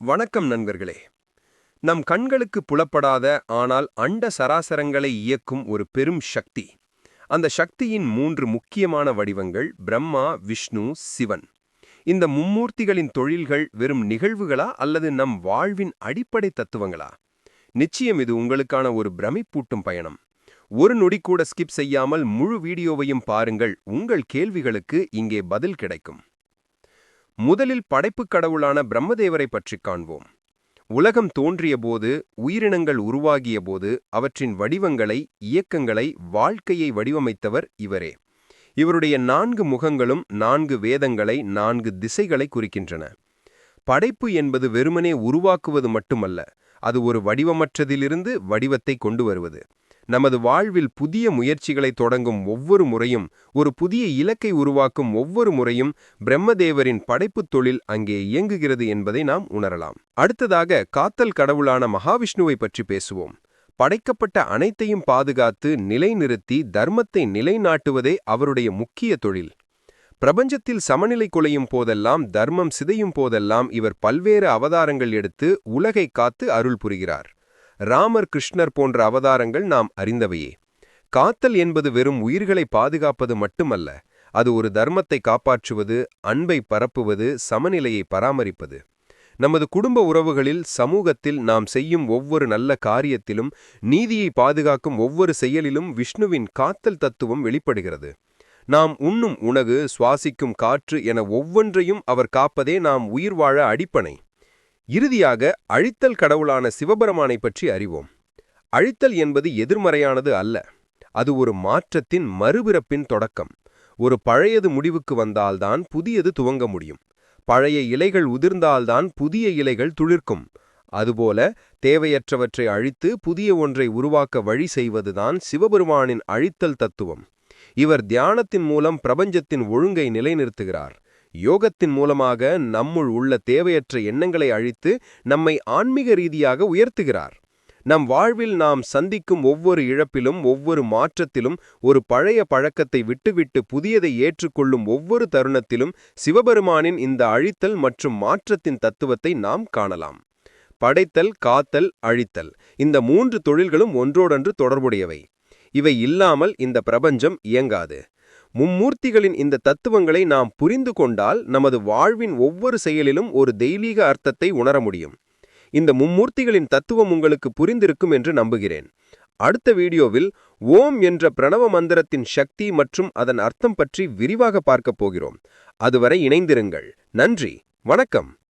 வணக்கம் நண்பர்களே. நம் கண்களுக்கு புலப்படாத ஆனால் அண்ட சராசரங்களை இயக்கும் ஒரு பெரும் சக்தி. அந்த சக்தியின் மூன்று முக்கியமான வடிவங்கள் பிரம்மா விஷ்ணு சிவன். இந்த மும்மூர்த்திகளின் தொழில்கள் வெறும் நிகழ்வுகளா அல்லது நம் வாழ்வின் அடிப்படை தத்துவங்களா? நிச்சயம் இது உங்களுக்கான ஒரு பிரமிப்பூட்டும் பயணம். ஒரு நொடி கூட ஸ்கிப் செய்யாமல் முழு வீடியோவையும் பாருங்கள் உங்கள் கேள்விகளுக்கு இங்கே பதில் கிடைக்கும். முதலில் படைப்புக் கடவுளான பிரம்மதேவரை பற்றிக் காண்போம். உலகம் தோன்றியபோது உயிரினங்கள் உருவாகியபோது அவற்றின் வடிவங்களை இயக்கங்களை வாழ்க்கையை வடிவமைத்தவர் இவரே. இவருடைய நான்கு முகங்களும் நான்கு வேதங்களை நான்கு திசைகளை குறிக்கின்றன. படைப்பு என்பது வெறுமனே உருவாக்குவது மட்டுமல்ல அது ஒரு வடிவமற்றதிலிருந்து வடிவத்தை கொண்டு வருவது நமது வாழ்வில் புதிய முயற்சிகளை தொடங்கும் ஒவ்வொரு முறையும் ஒரு புதிய இலக்கை உருவாக்கும் ஒவ்வொரு முறையும் பிரம்மதேவரின் படைப்புத் தொழில் அங்கே இயங்குகிறது என்பதை நாம் உணரலாம். அடுத்ததாக காத்தல் கடவுளான மகாவிஷ்ணுவை பற்றி பேசுவோம். படைக்கப்பட்ட அனைத்தையும் பாதுகாத்து நிலைநிறுத்தி தர்மத்தை நிலைநாட்டுவதே அவருடைய முக்கிய தொழில். பிரபஞ்சத்தில் சமநிலை குலையும் போதெல்லாம் தர்மம் சிதையும் போதெல்லாம் இவர் பல்வேறு அவதாரங்கள் எடுத்து உலகை காத்து அருள் புரிகிறார். ராமர் கிருஷ்ணர் போன்ற அவதாரங்கள் நாம் அறிந்தவையே. காத்தல் என்பது வெறும் உயிர்களை பாதுகாப்பது மட்டுமல்ல அது ஒரு தர்மத்தை காப்பாற்றுவது அன்பை பரப்புவது சமநிலையை பராமரிப்பது. நமது குடும்ப உறவுகளில் சமூகத்தில் நாம் செய்யும் ஒவ்வொரு நல்ல காரியத்திலும் நீதியை பாதுகாக்கும் ஒவ்வொரு செயலிலும் விஷ்ணுவின் காத்தல் தத்துவம் வெளிப்படுகிறது. நாம் உண்ணும் உணவு சுவாசிக்கும் காற்று என ஒவ்வொன்றையும் அவர் காப்பதே நாம் உயிர் வாழ அடிப்பனை இறுதியாக அழித்தல் கடவுளான சிவபெருமானை பற்றி அறிவோம். அழித்தல் என்பது எதிர்மறையானது அல்ல. அது ஒரு மாற்றத்தின் மறுபிறப்பின் தொடக்கம். ஒரு பழையது முடிவுக்கு வந்தால்தான் புதியது துவங்க முடியும். பழைய இலைகள் உதிர்ந்தால்தான் புதிய இலைகள் துளிர்க்கும். அதுபோல தேவையற்றவற்றை அழித்து புதிய ஒன்றை உருவாக்க வழி செய்வதுதான் சிவபெருமானின் அழித்தல் தத்துவம். இவர் தியானத்தின் மூலம் பிரபஞ்சத்தின் ஒழுங்கை நிலைநிறுத்துகிறார். யோகத்தின் மூலமாக நம்முள் உள்ள தேவையற்ற எண்ணங்களை அழித்து நம்மை ஆன்மீக ரீதியாக உயர்த்துகிறார். நம் வாழ்வில் நாம் சந்திக்கும் ஒவ்வொரு இழப்பிலும் ஒவ்வொரு மாற்றத்திலும் ஒரு பழைய பழக்கத்தை விட்டுவிட்டு புதியதை ஏற்றுக்கொள்ளும் ஒவ்வொரு தருணத்திலும் சிவபெருமானின் இந்த அழித்தல் மற்றும் மாற்றத்தின் தத்துவத்தை நாம் காணலாம். படைத்தல் காத்தல் அழித்தல் இந்த மூன்று தொழில்களும் ஒன்றோடொன்று தொடர்புடையவை. இவை இல்லாமல் இந்த பிரபஞ்சம் இயங்காது. மும்மூர்த்திகளின் இந்த தத்துவங்களை நாம் புரிந்து கொண்டால் நமது வாழ்வின் ஒவ்வொரு செயலிலும் ஒரு தெய்வீக அர்த்தத்தை உணர முடியும். இந்த மும்மூர்த்திகளின் தத்துவம் உங்களுக்கு புரிந்திருக்கும் என்று நம்புகிறேன். அடுத்த வீடியோவில் ஓம் என்ற பிரணவ மந்திரத்தின் சக்தி மற்றும் அதன் அர்த்தம் பற்றி விரிவாக பார்க்கப் போகிறோம். அதுவரை இணைந்திருங்கள். நன்றி. வணக்கம்.